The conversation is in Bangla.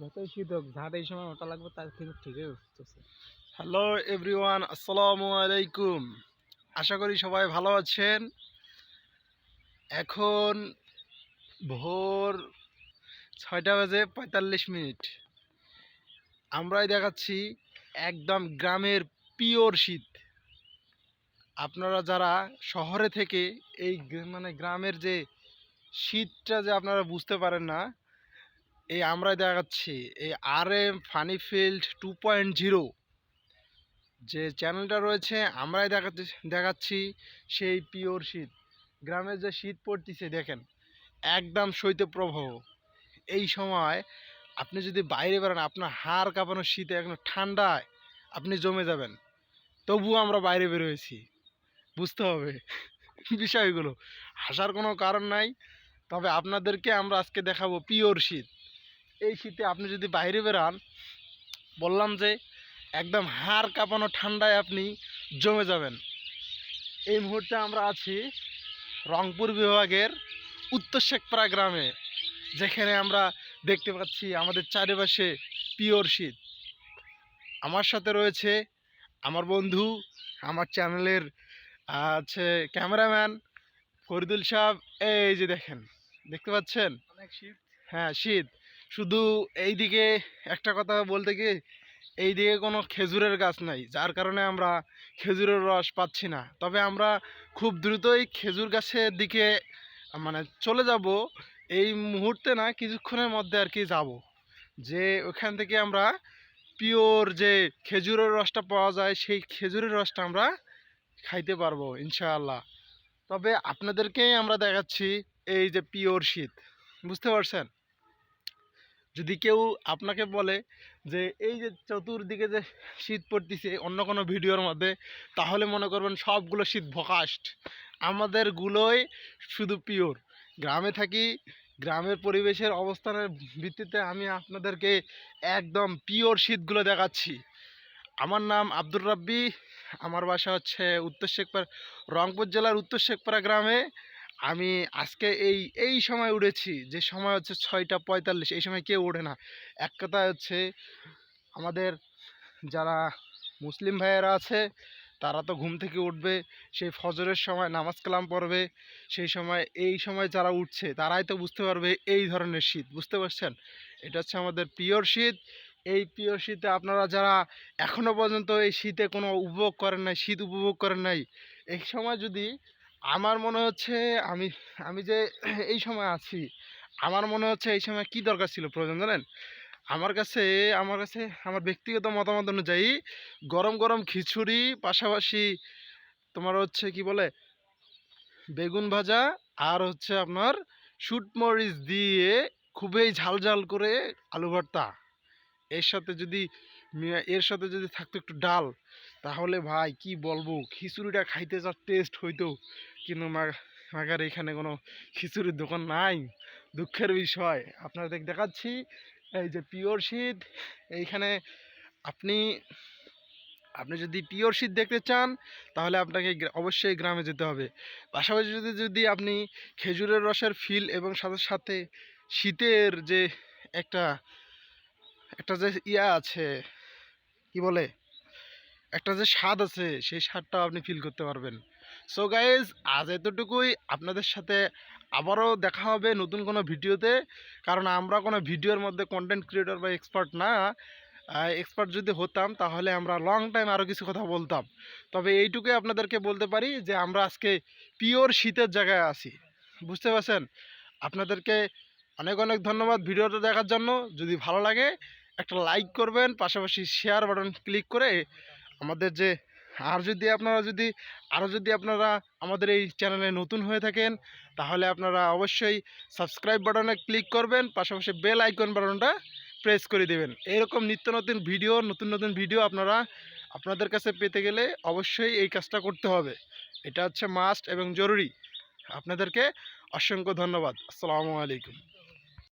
যতই শীত হোক ঝাঁট এই সময় ওটা লাগবে, তার থেকে ঠিকই উঠতেছে। হ্যালো এভরিওয়ান, আসসালামু আলাইকুম। আশা করি সবাই ভালো আছেন। এখন ভোর ছয়টা বাজে পঁয়তাল্লিশ মিনিট। আমরাই দেখাচ্ছি একদম গ্রামের পিওর শীত। আপনারা যারা শহরে থেকে এই মানে গ্রামের যে শীতটা যে আপনারা বুঝতে পারেন না এই আমরাই দেখাচ্ছি। এই R M funny field two point zero যে চ্যানেলটা রয়েছে, আমরাই দেখাচ্ছি দেখাচ্ছি সেই পিওর শীত। গ্রামে যে শীত পড়তেছে, দেখেন, একদম শৈত্যপ্রবাহ এই সময় আপনি যদি বাইরে বেরোন, আপনার হাড় কাঁপানো শীতে এখন ঠান্ডায় আপনি জমে যাবেন। তবুও আমরা বাইরে বেরোয়েছি বুঝতে হবে বিষয়গুলো। হাসার কোনো কারণ নাই। তবে আপনাদেরকে আমরা আজকে দেখাবো পিওর শীত। এই শীতে আপনি যদি বাইরে বেরান বললাম যে একদম হাড় কাঁপানো ঠান্ডায় আপনি জমে যাবেন। এই মুহূর্তে আমরা আছি রংপুর বিভাগের উত্তর শেখপাড়া গ্রামে যেখানে আমরা দেখতে পাচ্ছি আমাদের চারিপাশে পিওর শীত। আমার সাথে রয়েছে আমার বন্ধু আমার চ্যানেলের আছে ক্যামেরাম্যান ফরিদুল সাহেব। এই যে দেখেন দেখতে পাচ্ছেন? অনেক শীত। হ্যাঁ শীত। শুধু এইদিকে একটা কথা বলতে কি এইদিকে কোনো খেজুরের গাছ নাই, যার কারণে আমরা খেজুরের রস পাচ্ছি না। তবে আমরা খুব দ্রুতই খেজুর গাছের দিকে মানে চলে যাব। এই মুহূর্তে না, কিছুক্ষণের মধ্যে আর কি যাব। যে ওখান থেকে আমরা পিওর যে খেজুরের রসটা পাওয়া যায়, সেই খেজুরের রসটা আমরা খাইতে পারব, ইনশাআল্লাহ। তবে আপনাদেরকেই আমরা দেখাচ্ছি এই যে পিওর শীত। বুঝতে পারছেন? যদি কেউ আপনাকে বলে যে, এই যে চতুর্দিকে যে শীত পড়তেছে অন্য কোনো ভিডিওর মধ্যে, তাহলে মনে করবেন সবগুলো শীত ভকাষ্ট আমাদেরগুলোই শুধু পিওর। গ্রামে থাকি, গ্রামের পরিবেশের অবস্থানের ভিত্তিতে আমি আপনাদেরকে একদম পিওর শীতগুলো দেখাচ্ছি। আমার নাম আব্দুর রাব্বি, আমার বাসা হচ্ছে উত্তর শেখপাড়া, রংপুর জেলার উত্তর শেখপাড়া গ্রামে। আমি আজকে এই এই সময় উঠেছি। যে সময় হচ্ছে ছয়টা পঁয়তাল্লিশ, এই সময় কেউ ওঠে না। এক কথায় হচ্ছে আমাদের যারা মুসলিম ভাইয়েরা আছে, তারা তো ঘুম থেকে উঠবে, সেই ফজরের সময় নামাজ কালাম পড়বে, সেই সময়, এই সময় যারা উঠছে, তারাই তো বুঝতে পারবে এই ধরনের শীত। বুঝতে পারছেন? এটা হচ্ছে আমাদের পিওর শীত। এই পিওর শীতে আপনারা যারা এখনও পর্যন্ত এই শীতে কোনো উপভোগ করেন নাই, শীত উপভোগ করেন নাই, এই সময় যদি আমার মনে হচ্ছে আমি আমি যে এই সময় আছি, আমার মনে হচ্ছে এই সময় কি দরকার ছিল প্রয়োজন জানেন? আমার কাছে আমার কাছে, আমার ব্যক্তিগত মতামত অনুযায়ী গরম গরম খিচুড়ি, পাশাপাশি তোমার হচ্ছে কি বলে? বেগুন ভাজা আর হচ্ছে আপনার শুট মরিচ দিয়ে খুবই ঝাল ঝাল করে আলু ভর্তা। এর সাথে যদি এর সাথে যদি থাকতো একটু ডাল, তাহলে ভাই কি বলব? খিচুড়িটা খাইতে যা টেস্ট হইতো। কিন্তু মাগার এখানে কোনো খিচুড়ির দোকান নাই। দুঃখের বিষয়। আপনাদের দেখাচ্ছি। এই যে পিওর শীত, এইখানে আপনি আপনি যদি পিওর শীত দেখতে চান, তাহলে আপনাকে অবশ্যই গ্রামে যেতে হবে। পাশাপাশি যদি যদি আপনি খেজুরের রসের ফিল এবং সাথে সাথে শীতের যে একটা একটা যে ইয়া আছে, কি বলে? একটা যে স্বাদ আছে, সেই স্বাদটাও আপনি ফিল করতে পারবেন। সো গাইজ আজ এতটুকুই। আপনাদের সাথে আবারও দেখা হবে নতুন কোনো ভিডিওতে। কারণ আমরা কোনো ভিডিওর মধ্যে কন্টেন্ট ক্রিয়েটর বা এক্সপার্ট না। এক্সপার্ট যদি হতাম, তাহলে আমরা লং টাইম আরও কিছু কথা বলতাম। তবে এইটুকুই আপনাদেরকে বলতে পারি যে, আমরা আজকে পিওর শীতের জায়গায় আছি। বুঝতে পারছেন? আপনাদেরকে অনেক অনেক ধন্যবাদ ভিডিওটা দেখার জন্য। যদি ভালো লাগে, একটা লাইক করবেন, পাশাপাশি শেয়ার বাটন ক্লিক করে আমাদের যে, আর যদি আপনারা যদি আরও যদি আপনারা আমাদের এই চ্যানেলে নতুন হয়ে থাকেন, তাহলে আপনারা অবশ্যই সাবস্ক্রাইব বাটনে ক্লিক করবেন, পাশাপাশি বেল আইকন বাটনটা প্রেস করে দেবেন। এরকম নিত্য নতুন ভিডিও নতুন নতুন ভিডিও আপনারা, আপনাদের কাছে পেতে গেলে অবশ্যই এই কাজটা করতে হবে। এটা হচ্ছে মাস্ট এবং জরুরি। আপনাদেরকে অসংখ্য ধন্যবাদ। আসসালামু আলাইকুম।